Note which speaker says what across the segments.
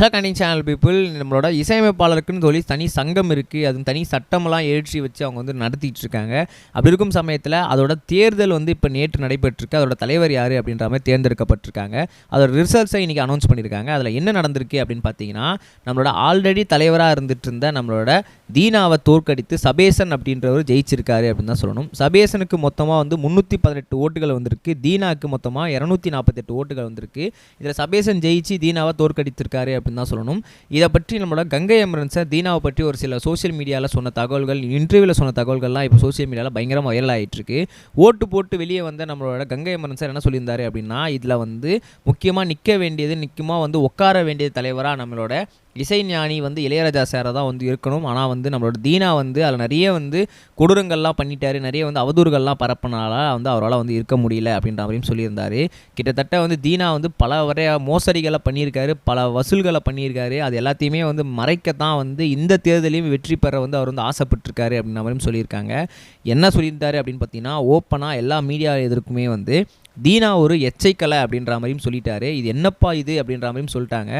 Speaker 1: Hello கண்டிங் channel people நம்மளோட இசையமைப்பாளருக்குன்னு சொல்லி தனி சங்கம் இருக்குது அது தனி சட்டமெல்லாம் ஏற்றி வச்சு அவங்க வந்து நடத்திட்டு இருக்காங்க. அப்படி இருக்கும் சமயத்தில் அதோட தேர்தல் வந்து இப்போ நேற்று நடைபெற்றிருக்கு. அதோட தலைவர் யார் அப்படின்ற மாதிரி தேர்ந்தெடுக்கப்பட்டிருக்காங்க. அதோட ரிசல்ட்ஸை இன்றைக்கி அனௌன்ஸ் பண்ணியிருக்காங்க. அதில் என்ன நடந்திருக்கு அப்படின்னு பார்த்தீங்கன்னா நம்மளோட ஆல்ரெடி தலைவராக இருந்துட்டு இருந்த நம்மளோட தீனாவை தோற்கடித்து சபேசன் அப்படின்றவர் ஜெயிச்சிருக்காரு அப்படின்னு தான் சொல்லணும். சபேசனுக்கு மொத்தமாக வந்து முந்நூற்றி பதினெட்டு ஓட்டுகள் வந்திருக்கு. தீனாவுக்கு மொத்தமாக இரநூத்தி நாற்பத்தெட்டு ஓட்டுகள் வந்திருக்கு. இதில் சபேசன் ஜெயிச்சு தீனாவை தோற்கடித்திருக்காரு அப்படின்னு தான் சொல்லணும். இதை பற்றி நம்மளோட கங்கை அமரன் சார் தீனாவை பற்றி ஒரு சில சோஷியல் மீடியாவில் சொன்ன தகவல்கள் இன்டர்வியூவில் சொன்ன தகவல்கள்லாம் இப்போ சோஷியல் மீடியாவில் பயங்கரமாக வைரல் ஆகிட்டுருக்கு ஓட்டு போட்டு வெளியே வந்த நம்மளோட கங்கை அமரன் சார் என்ன சொல்லியிருந்தாரு அப்படின்னா இதில் வந்து முக்கியமாக நிற்க வேண்டியது நிற்குமா வந்து உட்கார வேண்டியது தலைவராக நம்மளோட இசைஞானி வந்து இளையராஜா சாரை தான் வந்து இருக்கணும். ஆனால் வந்து நம்மளோட தீனா வந்து அதில் நிறைய வந்து கொடூரங்கள்லாம் பண்ணிட்டாரு. நிறைய வந்து அவதூறுகள்லாம் பரப்பினால வந்து அவரால் வந்து இருக்க முடியல அப்படின்ற மாதிரியும் சொல்லியிருந்தார். கிட்டத்தட்ட வந்து தீனா வந்து பல வரைய மோசடிகளை பண்ணியிருக்காரு. பல வசூல்களை பண்ணியிருக்காரு. அது எல்லாத்தையுமே வந்து மறைக்கத்தான் வந்து இந்த தேர்தலையும் வெற்றி பெற வந்து அவர் வந்து ஆசைப்பட்டிருக்காரு அப்படின்ற மாதிரியும் சொல்லியிருக்காங்க. என்ன சொல்லியிருந்தாரு அப்படின்னு பார்த்தீங்கன்னா ஓப்பனாக எல்லா மீடியா எதற்குமே வந்து தீனா ஒரு எச்சைக்கலை அப்படின்ற மாதிரியும் சொல்லிட்டாரு. இது என்னப்பா இது அப்படின்ற மாதிரியும் சொல்லிட்டாங்க.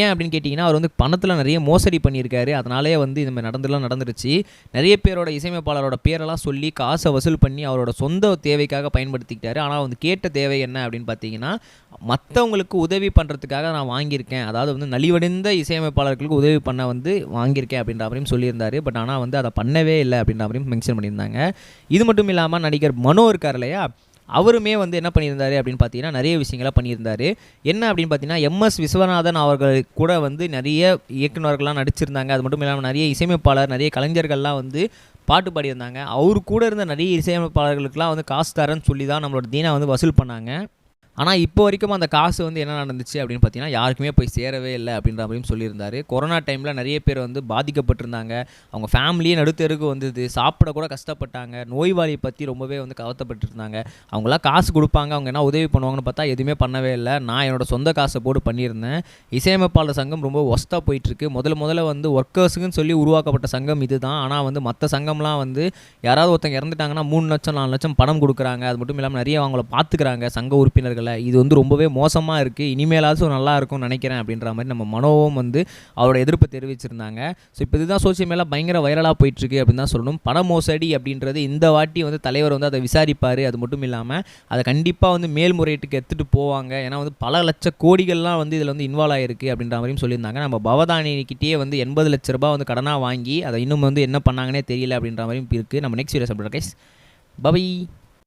Speaker 1: ஏன் அப்படின்னு கேட்டிங்கன்னா அவர் வந்து பணத்தில் நிறைய மோசடி பண்ணியிருக்காரு. அதனாலே வந்து இந்த மாதிரி நடந்துலாம் நடந்துருச்சு. நிறைய பேரோட இசையமைப்பாளரோட பேரெல்லாம் சொல்லி காசை வசூல் பண்ணி அவரோட சொந்த தேவைக்காக பயன்படுத்திக்கிட்டாரு. ஆனால் வந்து கேட்ட தேவை என்ன அப்படின்னு பார்த்தீங்கன்னா மற்றவங்களுக்கு உதவி பண்ணுறதுக்காக நான் வாங்கியிருக்கேன். அதாவது வந்து நலிவடைந்த இசையமைப்பாளர்களுக்கு உதவி பண்ண வந்து வாங்கியிருக்கேன் அப்படின்ற மாதிரியும் சொல்லியிருந்தாரு. பட் ஆனால் வந்து அதை பண்ணவே இல்லை அப்படின்ற மாதிரியும் மென்ஷன் பண்ணியிருந்தாங்க. இது மட்டும் இல்லாமல் நடிகர் மனோ இருக்கார் இல்லையா? அவருமே வந்து என்ன பண்ணியிருந்தாரு அப்படின்னு பார்த்தீங்கன்னா நிறைய விஷயங்களை பண்ணியிருந்தாரு. என்ன அப்படின்னு பார்த்தீங்கன்னா எம்எஸ் விஸ்வநாதன் அவர்கள் கூட வந்து நிறைய இயக்குநர்கள்லாம் நடிச்சிருந்தாங்க. அது மட்டும் இல்லாமல் நிறைய இசையமைப்பாளர் நிறைய கலைஞர்கள்லாம் வந்து பாட்டு பாடியிருந்தாங்க. அவர் கூட இருந்த நிறைய இசையமைப்பாளர்களுக்கெல்லாம் வந்து காசு தரேன்னு சொல்லி தான் நம்மளோட தீனா வந்து வசூல் பண்ணாங்க. ஆனால் இப்போ வரைக்கும் அந்த காசு வந்து என்ன நடந்துச்சு அப்படின்னு பார்த்தீங்கன்னா யாருக்குமே போய் சேரவே இல்லை அப்படின்ற மாதிரியும் சொல்லியிருந்தாரு. கொரோனா டைமில் நிறைய பேர் வந்து பாதிக்கப்பட்டிருந்தாங்க. அவங்க ஃபேமிலியே நடுத்தருக்கு வந்தது. சாப்பிட கூட கஷ்டப்பட்டாங்க. நோய்வாளியை பற்றி ரொம்பவே வந்து கவத்தப்பட்டிருந்தாங்க அவங்களாம் காசு கொடுப்பாங்க. அவங்க என்ன உதவி பண்ணுவாங்கன்னு பார்த்தா எதுவுமே பண்ணவே இல்லை. நான் என்னோட சொந்த காசை போட்டு பண்ணியிருந்தேன். இசையமைப்பாளர் சங்கம் ரொம்ப ஒஸ்ட்டாக போயிட்டுருக்கு. முதல்ல முதல்ல வந்து ஒர்க்கர்ஸுக்குன்னு சொல்லி உருவாக்கப்பட்ட சங்கம் இது தான் ஆனால் வந்து மற்ற சங்கம்லாம் வந்து யாராவது ஒருத்தங்க இறந்துட்டாங்கன்னா மூணு லட்சம் நாலு லட்சம் பணம் கொடுக்குறாங்க. அது மட்டும் இல்லாமல் நிறைய அவங்கள பார்த்துக்கிறாங்க. சங்க உறுப்பினர்கள் இது வந்து ரொம்பவே மோசமாக இருக்குது இனிமேலாச்சும் நல்லா இருக்கும்னு நினைக்கிறேன் அப்படின்ற மாதிரி நம்ம மனோவும் வந்து அவரோட எதிர்ப்பை தெரிவிச்சிருந்தாங்க. ஸோ இப்போ இதுதான் சோசியல் மீடியா பயங்கர வைரலாக போயிட்டுருக்கு அப்படின்னு தான் சொல்லணும். பண மோசடி அப்படின்றது இந்த வாட்டி வந்து தலைவர் வந்து அதை விசாரிப்பார். அது மட்டும் இல்லாமல் அதை கண்டிப்பாக வந்து மேல்முறையீட்டுக்கு எடுத்துகிட்டு போவாங்க. ஏன்னா வந்து பல லட்ச கோடிகள்லாம் வந்து இதில் வந்து இன்வால்வ் ஆகிருக்கு அப்படின்ற மாதிரியும் சொல்லியிருந்தாங்க. நம்ம பவதானிக்கிட்டே வந்து எண்பது லட்ச ரூபா வந்து கடனாக வாங்கி அதை இன்னும் வந்து என்ன பண்ணாங்கன்னே தெரியல அப்படின்ற மாதிரியும் இருக்குது நம்ம நெக்ஸ்ட் வீடியோ சாப்பிட்ற கைஸ் பபை